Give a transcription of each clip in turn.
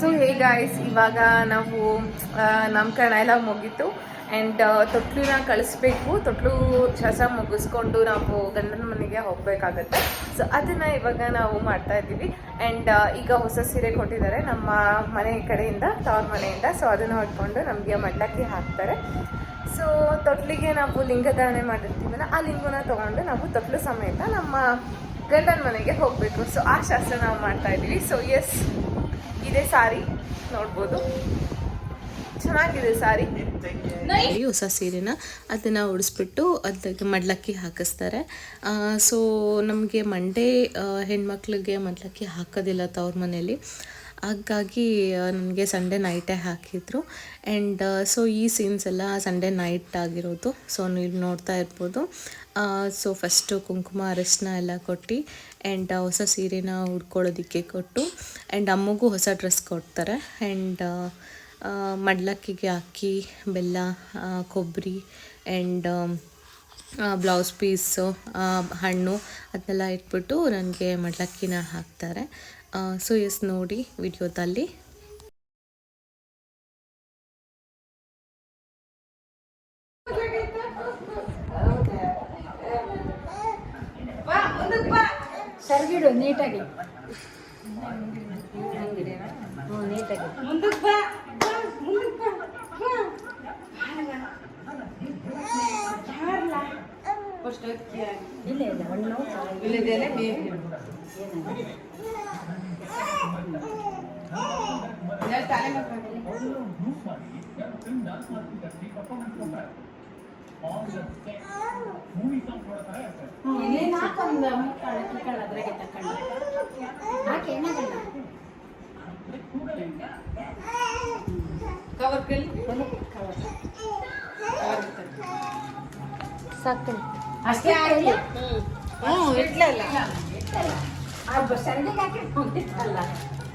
So hey guys ಇವಾಗ ನಾವು ನಮ್ಮ ನಾಮಕರಣ ಎಲ್ಲ ಮುಗೀತು. ಆ್ಯಂಡ್ ತೊಟ್ಲುನ ಕಳಿಸ್ಬೇಕು. ತೊಟ್ಲು ಶಸ ಮುಗಿಸ್ಕೊಂಡು ನಾವು ಗಂಡನ ಮನೆಗೆ ಹೋಗಬೇಕಾಗತ್ತೆ. ಸೊ ಅದನ್ನು ಇವಾಗ ನಾವು ಮಾಡ್ತಾ ಇದ್ದೀವಿ. ಆ್ಯಂಡ್ ಈಗ ಹೊಸ ಸೀರೆ ಕೊಟ್ಟಿದ್ದಾರೆ ನಮ್ಮ ಮನೆ ಕಡೆಯಿಂದ, ತವ್ರ ಮನೆಯಿಂದ. ಸೊ ಅದನ್ನು ಹೊಡ್ಕೊಂಡು ನಮಗೆ ಮಂಡಕ್ಕಿ ಹಾಕ್ತಾರೆ. ಸೊ ತೊಟ್ಲಿಗೆ ನಾವು ಲಿಂಗಧಾರಣೆ ಮಾಡಿರ್ತೀವಲ್ಲ, ಆ ಲಿಂಗನ ತೊಗೊಂಡು ನಾವು ತೊಟ್ಲು ಸಮೇತ ನಮ್ಮ ಗಂಡನ ಮನೆಗೆ ಹೋಗಬೇಕು. ಸೊ ಆ ಶಾಸ್ತ್ರ ನಾವು ಮಾಡ್ತಾ ಇದ್ದೀವಿ. ಸೊ ಎಸ್ ಇದೆ ಸಾರಿ. ನೋಡ್ಬೋದು. ಚೆನ್ನಾಗಿದೆ ಸಾರಿ. ಹೊಸ ಸೀರೆನ ಅದನ್ನು ಉಡಿಸ್ಬಿಟ್ಟು ಅದಕ್ಕೆ ಮಡ್ಲಕ್ಕಿ ಹಾಕಿಸ್ತಾರೆ. ಸೊ ನಮಗೆ ಮಂಡೇ ಹೆಣ್ಮಕ್ಳಿಗೆ ಮಡ್ಲಕ್ಕಿ ಹಾಕೋದಿಲ್ಲ ತವ್ರ ಮನೇಲಿ. ಹಾಗಾಗಿ ನನಗೆ ಸಂಡೇ ನೈಟೇ ಹಾಕಿದ್ರು. ಆ್ಯಂಡ್ ಸೊ ಈ ಸೀನ್ಸ್ ಎಲ್ಲ ಸಂಡೇ ನೈಟ್ ಆಗಿರೋದು. ಸೊ ನೀವು ನೋಡ್ತಾ ಇರ್ಬೋದು. ಸೊ ಫಸ್ಟು ಕುಂಕುಮ, ಅರಶಿನ ಎಲ್ಲ ಕೊಟ್ಟು ಆ್ಯಂಡ್ ಹೊಸ ಸೀರೆನ ಉಡ್ಕೊಳ್ಳೋದಕ್ಕೆ ಕೊಟ್ಟು ಆ್ಯಂಡ್ ಅಮ್ಮಗೂ ಹೊಸ ಡ್ರೆಸ್ ಕೊಡ್ತಾರೆ. ಆ್ಯಂಡ್ ಮಡ್ಲಕ್ಕಿಗೆ ಅಕ್ಕಿ, ಬೆಲ್ಲ ಕೊಬ್ಬರಿ ಆ್ಯಂಡ್ ಬ್ಲೌಸ್ ಪೀಸು ಹಣ್ಣು ಅದನ್ನೆಲ್ಲ ಇಟ್ಬಿಟ್ಟು ನನಗೆ ಮಡ್ಲಕ್ಕಿನ ಹಾಕ್ತಾರೆ. ಸೊ ಎಸ್ ನೋಡಿ ವಿಡಿಯೋದಲ್ಲಿ. ಸರಿಗಿಡು ನೀಟಾಗಿ. ನೀಟಾಗಿ. ಮುಂದಕ್ಕೆ ಬಾ. ಮುಂದಕ್ಕೆ ಬಾ. ಇಲ್ಲ ಇಲ್ಲ ಹಣ್ಣು ಏನೇನು ಹಾಕೊಂಡ ಮುಕ್ಕಳ ಅದ್ರಾಗೆ ತಕೊಂಡು ಹಾಕಿ ಏನಾಗಲ್ಲ ಕವರ್ ಕಲ್ಲಿ ಸಕ್ಕರೆ ಅಷ್ಟೇ ಹಾಕಿ ಹ್ಞೂ ಇಟ್ಲಲ್ಲ ಅದು ಸರಿಯಾಗಿ ಹಾಕಿ ಹೋಗಿತ್ತಲ್ಲ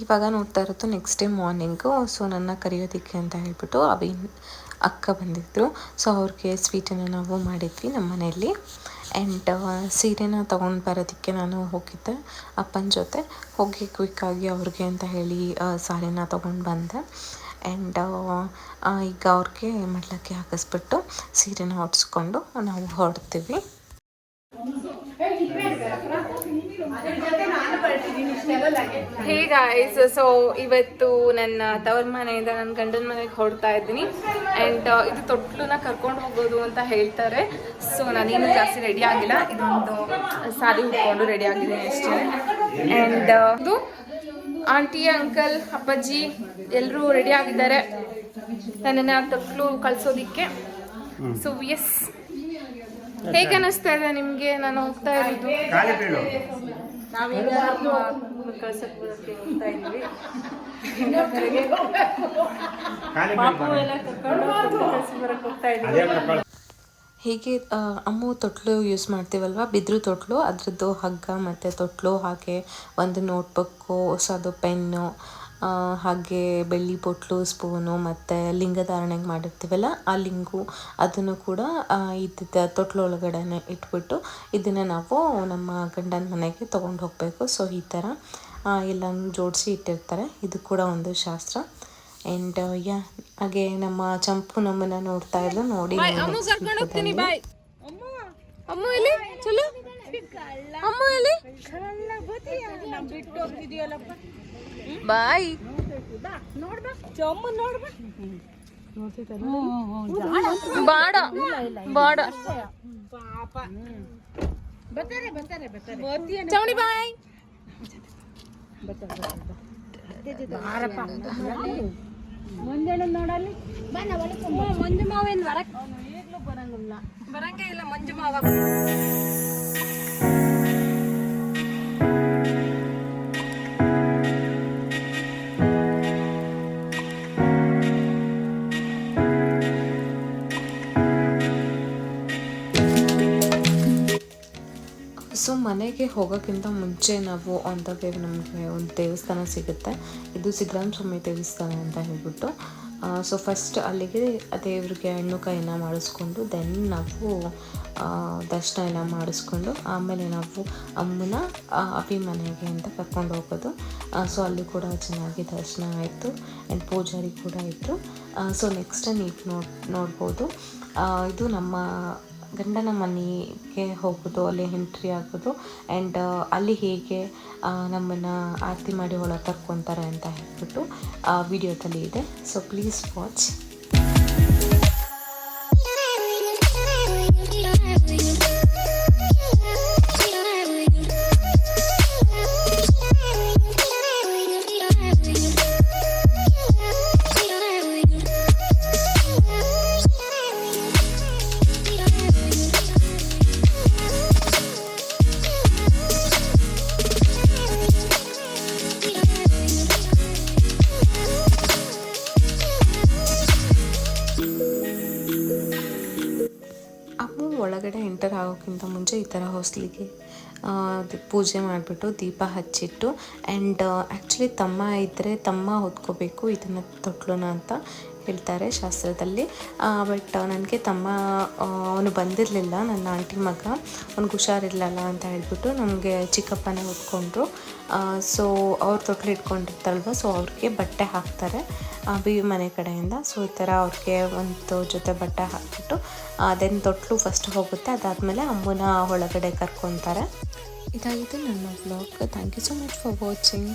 ಇವಾಗ ನೋಡ್ತಾ ಇರೋದು ನೆಕ್ಸ್ಟ್ ಡೇ ಮಾರ್ನಿಂಗು ಸೊ ನನ್ನ ಕರೆಯೋದಕ್ಕೆ ಅಂತ ಹೇಳ್ಬಿಟ್ಟು ಅವಿನ್ ಅಕ್ಕ ಬಂದಿದ್ದರು ಸೊ ಅವ್ರಿಗೆ ಸ್ವೀಟನ್ನು ನಾವು ಮಾಡಿದ್ವಿ ನಮ್ಮ ಮನೆಯಲ್ಲಿ. ಆ್ಯಂಡ್ ಸೀರೆನ ತೊಗೊಂಡು ಬರೋದಕ್ಕೆ ನಾನು ಹೋಗಿದ್ದೆ ಅಪ್ಪನ ಜೊತೆ. ಹೋಗಿ ಕ್ವಿಕ್ಕಾಗಿ ಅವ್ರಿಗೆ ಅಂತ ಹೇಳಿ ಸಾರಿನ ತೊಗೊಂಡು ಬಂದೆ. ಆ್ಯಂಡ್ ಈಗ ಅವ್ರಿಗೆ ಮಡ್ಲಕ್ಕೆ ಹಾಕಿಸ್ಬಿಟ್ಟು ಸೀರೆನ ಹೊಡ್ಸ್ಕೊಂಡು ನಾವು ಹೊರಡ್ತೀವಿ. ಹೇ ಗಾಯ್ಸ್ ಸೊ ಇವತ್ತು ನನ್ನ ತವರ ಮನೆಯಿಂದ ನನ್ನ ಗಂಡನ ಮನೆಗೆ ಹೊರಡ್ತಾ ಇದ್ದೀನಿ. ಆ್ಯಂಡ್ ಇದು ತೊಟ್ಲನ್ನ ಕರ್ಕೊಂಡು ಹೋಗೋದು ಅಂತ ಹೇಳ್ತಾರೆ. ಸೊ ನಾನೇನು ಜಾಸ್ತಿ ರೆಡಿ ಆಗಿಲ್ಲ. ಇದೊಂದು ಸಾರಿ ಉಟ್ಕೊಂಡು ರೆಡಿ ಆಗಿದ್ದೀನಿ ಅಷ್ಟೇ. ಆ್ಯಂಡ್ ಇದು ಆಂಟಿ ಅಂಕಲ್ ಅಪ್ಪಾಜಿ ಎಲ್ಲರೂ ರೆಡಿ ಆಗಿದ್ದಾರೆ. ನನ್ನನ್ನು ತೊಟ್ಲು ಕಳ್ಸೋದಿಕ್ಕೆ. ಸೊ ಎಸ್ ಹೇಗೆ ಇದೆ ನಿಮಗೆ? ನಾನು ಹೋಗ್ತಾ ಇರೋದು. ನಾವೀಗ ನಮ್ಮ ಕಳ್ಸಕ್ ಬರೋಕ್ಕೆ ಹೋಗ್ತಾ ಇದ್ವಿ ಪಾಪು ಎಲ್ಲ ಕರ್ಕೊಂಡು ಕಳ್ಸಿ ಬರಕ್ ಹೋಗ್ತಾ ಇದ್ವಿ ಹೀಗೆ ಅಮ್ಮು ತೊಟ್ಲು ಯೂಸ್ ಮಾಡ್ತೀವಲ್ವ? ಬಿದ್ರು ತೊಟ್ಲು ಅದರದ್ದು ಹಗ್ಗ ಮತ್ತು ತೊಟ್ಲು ಹಾಗೆ ಒಂದು ನೋಟ್ಬುಕ್ಕು ಹೊಸದು ಪೆನ್ನು ಹಾಗೆ ಬೆಳ್ಳಿ ಪೊಟ್ಲು ಸ್ಪೂನು ಮತ್ತು ಲಿಂಗಧಾರಣೆಗೆ ಮಾಡಿರ್ತೀವಲ್ಲ ಆ ಲಿಂಗು ಅದನ್ನು ಕೂಡ ಇದ್ದಿದ್ದ ತೊಟ್ಲು ಒಳಗಡೆ ಇಟ್ಬಿಟ್ಟು ಇದನ್ನು ನಾವು ನಮ್ಮ ಗಂಡನ ಮನೆಗೆ ತೊಗೊಂಡು ಹೋಗಬೇಕು. ಸೊ ಈ ಥರ ಎಲ್ಲನೂ ಜೋಡಿಸಿ ಇಟ್ಟಿರ್ತಾರೆ. ಇದು ಕೂಡ ಒಂದು ಶಾಸ್ತ್ರ. ಆ್ಯಂಡ್ ಯಾ ಹಾಗೆ ನಮ್ಮ ಚಂಪು ನಮ್ಮನ್ನ ನೋಡ್ತಾ ಇದ್ಲು. ನೋಡಿ ಬಾಯ್ ಅಮ್ಮ ಎಲ್ಲಿ ಬಾಯ್. ಬಾಡ ಬಾಡ. ಚೌಣಿ ಬಾಯ್. ಮುಂಜಾನೆ ನೋಡಲ್ಲಿ ಮಂಜು ಮಾವೇನು ಬರಂಗಿಲ್ಲ ಬರಂಗೇ ಇಲ್ಲ ಮಂಜು ಮಾವ. ಸೊ ಮನೆಗೆ ಹೋಗೋಕ್ಕಿಂತ ಮುಂಚೆ ನಾವು ಆನ್ ದ ವೇ ನಮಗೆ ಒಂದು ದೇವಸ್ಥಾನ ಸಿಗುತ್ತೆ. ಇದು ಸಿದ್ಧರಾಮ ಸ್ವಾಮಿ ದೇವಸ್ಥಾನ ಅಂತ ಹೇಳ್ಬಿಟ್ಟು. ಸೊ ಫಸ್ಟ್ ಅಲ್ಲಿಗೆ ದೇವ್ರಿಗೆ ಹಣ್ಣು ಕೈನ ಮಾಡಿಸ್ಕೊಂಡು ದೆನ್ ನಾವು ದರ್ಶನ ಎಲ್ಲ ಮಾಡಿಸ್ಕೊಂಡು, ಆಮೇಲೆ ನಾವು ಅಮ್ಮನ ಅಭಿ ಮನೆಗೆ ಅಂತ ಕರ್ಕೊಂಡು ಹೋಗೋದು. ಸೊ ಅಲ್ಲಿ ಕೂಡ ಚೆನ್ನಾಗಿ ದರ್ಶನ ಆಯಿತು ಆ್ಯಂಡ್ ಪೂಜಾರಿ ಕೂಡ ಇದ್ದರು ಸೊ ನೆಕ್ಸ್ಟ್ ನೀವು ನೋಡ್, ನೋಡ್ಬೋದು. ಇದು ನಮ್ಮ ಗಂಡನ ಮನೆಗೆ ಹೋಗೋದು, ಅಲ್ಲಿ ಎಂಟ್ರಿ ಆಗೋದು ಆ್ಯಂಡ್ ಅಲ್ಲಿ ಹೇಗೆ ನಮ್ಮನ್ನು ಆರತಿ ಮಾಡಿ ಒಳಗೆ ತರ್ಕೊತಾರೆ ಅಂತ ಹೇಳ್ಬಿಟ್ಟು ವಿಡಿಯೋದಲ್ಲಿ ಇದೆ. ಸೊ ಪ್ಲೀಸ್ ವಾಚ್ ಒಳಗಡೆ ಎಂಟರ್ ಆಗೋಕ್ಕಿಂತ ಮುಂಚೆ ಈ ಥರ ಹೊಸ್ಲಿಗೆ ಪೂಜೆ ಮಾಡಿಬಿಟ್ಟು ದೀಪ ಹಚ್ಚಿಟ್ಟು ಆ್ಯಂಡ್ ಆ್ಯಕ್ಚುಲಿ ತಮ್ಮ ಇದ್ದರೆ ತಮ್ಮ ಹೊತ್ಕೋಬೇಕು, ಇದನ್ನು ತೊಟ್ಲುನ ಅಂತ. ಹೇಳ್ತಾರೆ ಶಾಸ್ತ್ರದಲ್ಲಿ. ಬಟ್ ನನಗೆ ತಮ್ಮ ಅವನು ಬಂದಿರಲಿಲ್ಲ, ನನ್ನ ಆಂಟಿ ಮಗ. ಅವ್ನಿಗೆ ಹುಷಾರಿರಲಿಲ್ಲ ಅಂತ ಹೇಳ್ಬಿಟ್ಟು ನಮಗೆ ಚಿಕ್ಕಪ್ಪನೇ ಹೊತ್ಕೊಂಡ್ರು ಸೊ ಅವ್ರ ತೊಟ್ಲು ಇಟ್ಕೊಂಡಿರ್ತಾರಲ್ವ ಸೊ ಅವ್ರಿಗೆ ಬಟ್ಟೆ ಹಾಕ್ತಾರೆ. ಬಿ, ಮನೆ ಕಡೆಯಿಂದ. ಸೊ ಈ ಥರ ಅವ್ರಿಗೆ ಒಂದು ಜೊತೆ ಬಟ್ಟೆ ಹಾಕಿಬಿಟ್ಟು, ಅದೇನು ತೊಟ್ಲು ಫಸ್ಟ್ ಹೋಗುತ್ತೆ, ಅದಾದಮೇಲೆ ಅಮ್ಮನ ಒಳಗಡೆ ಕರ್ಕೊತಾರೆ. ಇದಾಗಿದೆ ನನ್ನ blog thank you so much for watching